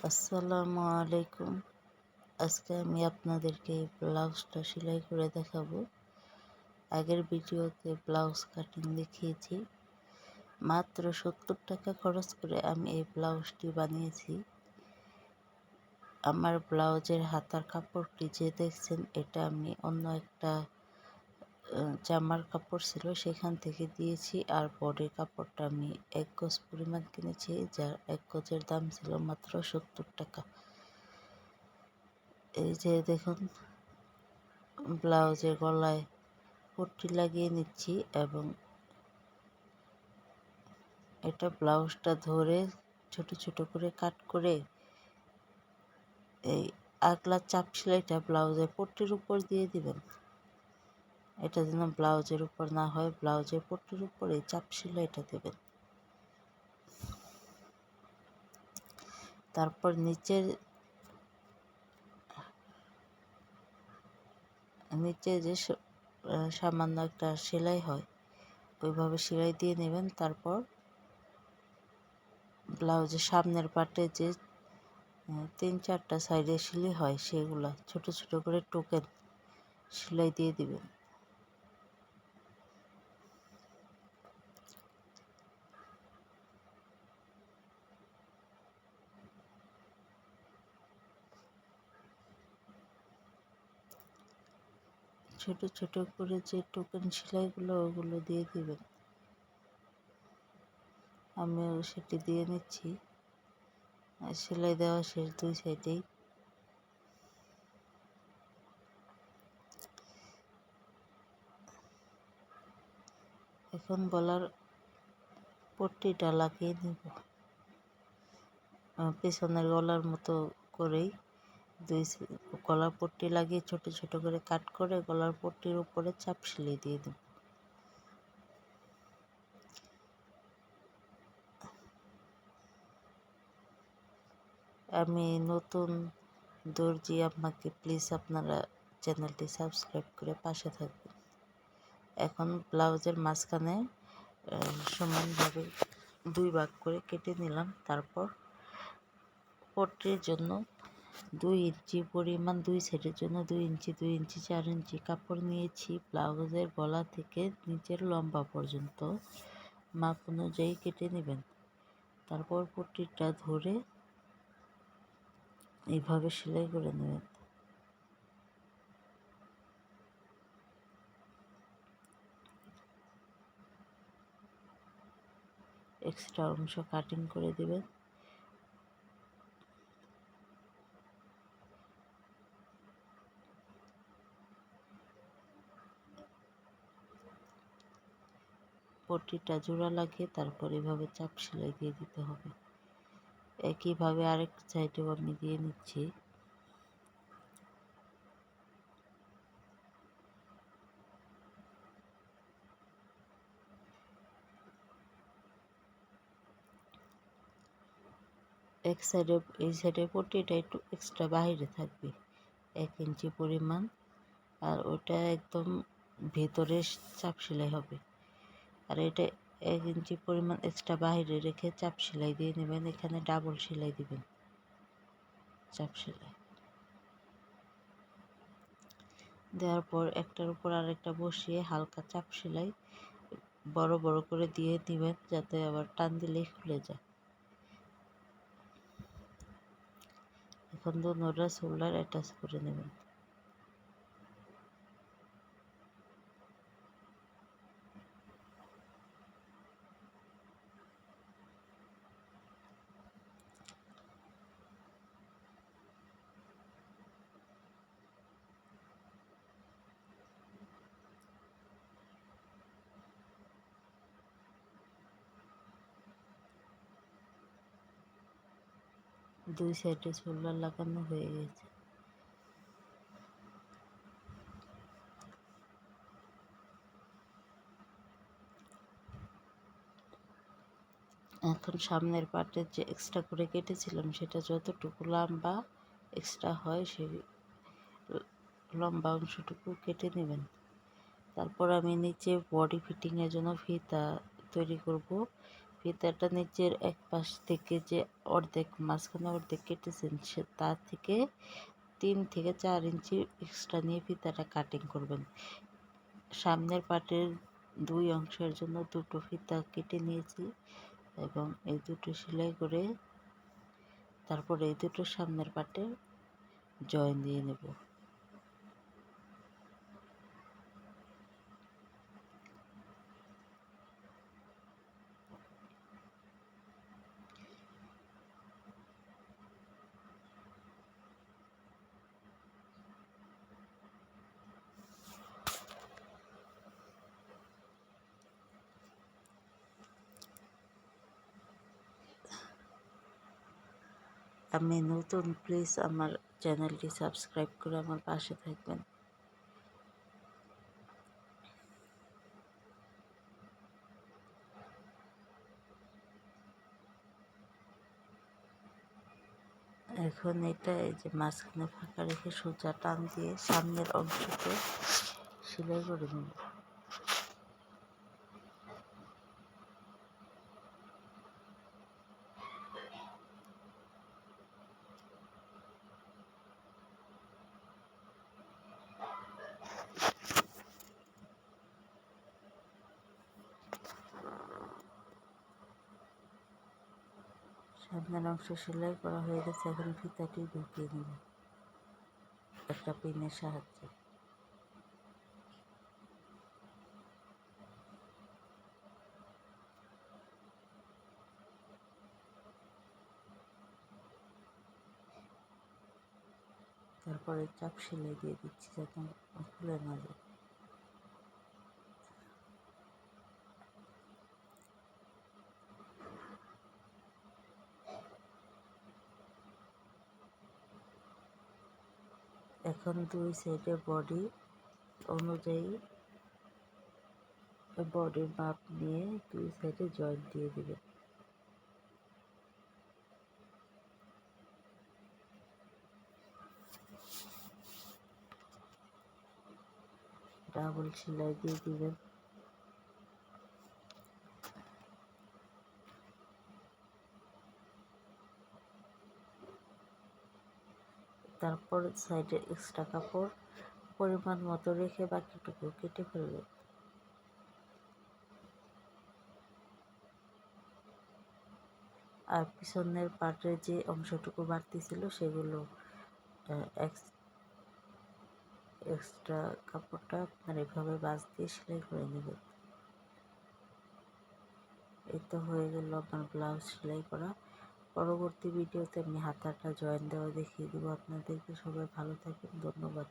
আসসালামু আলাইকুম। আজকে আমি আপনাদেরকে এই ব্লাউজটা সেলাই করে দেখাবো। আগের ভিডিওতে ব্লাউজ কাটিং দেখিয়েছি। মাত্র সত্তর টাকা খরচ করে আমি এই ব্লাউজটি বানিয়েছি। আমার ব্লাউজের হাতার কাপড়টি যে দেখছেন, এটা আমি অন্য একটা জামার কাপড় ছিল সেখান থেকে দিয়েছি আর বডির কাপড়টা আমি এক গজ পরিমাণ কিনেছি, যার এক গজের দাম ছিল মাত্র সত্তর টাকা। এই যে দেখুন, ব্লাউজের গলায় পট্টি লাগিয়ে নিচ্ছি এবং এটা ব্লাউজটা ধরে ছোট ছোট করে কাট করে এই আগলা চাপ সেলাইটা ব্লাউজের পট্টির উপর দিয়ে দিবেন। এটা যেন ব্লাউজের উপর না হয়, ব্লাউজের পট্টির উপরে চাপ সেলাইটা দেবেন। তারপর নিচের, নিচে যে সামান্য একটা সেলাই হয়, ওইভাবে সেলাই দিয়ে নেবেন। তারপর ব্লাউজের সামনের পাটে যে তিন চারটা সাইডে সেলাই হয়, সেগুলা ছোট ছোট করে টোকেন সেলাই দিয়ে দিবেন। ছোট ছোট করে যে টোকেন সেলাইগুলো ওগুলো দিয়ে দিবেন। আমিও সেটি দিয়ে নিচ্ছি। আর সেলাই দেওয়া শেষ দুই সাইডেই। এখন বলার পট্টিটা লাগিয়ে নেব। পেছনের গলার মতো করেই। দুই গলার পট্টি লাগিয়ে ছোট ছোট করে কাট করে গলার পট্টির উপরে চাপ সেলাই দিয়ে দেব। আমি নতুন দর্জি আপনাকে প্লিজ আপনারা চ্যানেলটি সাবস্ক্রাইব করে পাশে থাকবেন। এখন ব্লাউজের মাঝখানে সমানভাবে দুই ভাগ করে কেটে নিলাম। তারপর পট্টির জন্য দুই ইঞ্চি পরিমাণ, দুই সেটের জন্য দুই ইঞ্চি দুই ইঞ্চি, চার ইঞ্চি কাপড় নিয়েছি। ব্লাউজের গলা থেকে নিচের লম্বা পর্যন্ত মাপ অনুযায়ী কেটে নেবেন। তারপর পট্টিটা ধরে এইভাবে সেলাই করে নেবেন। এক্সট্রা অংশ কাটিং করে দেবেন। পট্টিটা জোড়া লাগিয়ে তারপর এভাবে চাপ সেলাই দিয়ে দিতে হবে। একইভাবে আরেক সাইডেও আমি দিয়ে নিচ্ছি। এক সাইডে, এই সাইডে পট্টিটা একটু এক্সট্রা বাহিরে থাকবে, এক ইঞ্চি পরিমাণ। আর ওটা একদম ভেতরে চাপ সেলাই হবে। আর এটা এক ইঞ্চি পরিমাণ এক্সট্রা বাহিরে রেখে চাপ সেলাই দিয়ে নেবেন। এখানে ডাবল সেলাই দিবেন। চাপ সেলাই। দেওয়ার পর একটার উপর আরেকটা বসিয়ে হালকা চাপ সেলাই বড় বড় করে দিয়ে দিবেন যাতে আবার টান দিলেই খুলে যায়। এখন দুটা শোল্ডার অ্যাটাচ করে নেবেন। দুই সাইডে সোলার লাগানো হয়ে গেছে। এখন সামনের পার্টের যে এক্সট্রা করে কেটেছিলাম, সেটা যতটুকু লম্বা এক্সট্রা হয় সেই লম্বা অংশটুকু কেটে নেবেন। তারপর আমি নিচে বডি ফিটিংয়ের জন্য ফিতা তৈরি করব। ফিতাটা নিচের এক পাশ থেকে যে অর্ধেক, মাঝখানে অর্ধেক কেটেছেন, সে তার থেকে তিন থেকে চার ইঞ্চি এক্সট্রা নিয়ে ফিতাটা কাটিং করবেন। সামনের পাটের দুই অংশের জন্য দুটো ফিতা কেটে নিয়েছি এবং এই দুটো সেলাই করে তারপর এই দুটো সামনের পাটে জয়েন দিয়ে নেব। আমি নতুন প্লিজ আমার চ্যানেলটি সাবস্ক্রাইব করে আমার পাশে থাকবেন। এখন এটা এই যে মাঝখানে ফাঁকা রেখে সোজা টান দিয়ে সামনের অংশকে সেলাই করে নেব সামনের অংশ সেলাই করা হয়ে গেছে, এখন ফিতাটি ঢুকিয়ে নেব একটা পিনের সাহায্যে। তারপরে চাপ সেলাই দিয়ে দিচ্ছি যাতে খুলে না যায়। এখন দুই সাইডে বডি অনুযায়ী বডির মাপ নিয়ে দুই সাইডে জয়েন্ট দিয়ে দিবেন ডাবল সেলাই দিয়ে দিবেন। তারপর সাইডে এক্সট্রা কাপড় পরিমাণ মতো রেখে বাকিটুকু কেটে ফেলবেন আর পিছনের পাটের যে অংশটুকু বাড়তি ছিল সেগুলো এক্সট্রা কাপড়টা আপনার এভাবে বাজ দিয়ে সেলাই করে নেবেন। এই তো হয়ে গেল আপনার ব্লাউজ সেলাই করা। পরবর্তী ভিডিওতে আমি হাতাটা জয়েন দেওয়া দেখিয়ে দেবো। আপনাদেরকে সবাই ভালো থাকেন ধন্যবাদ।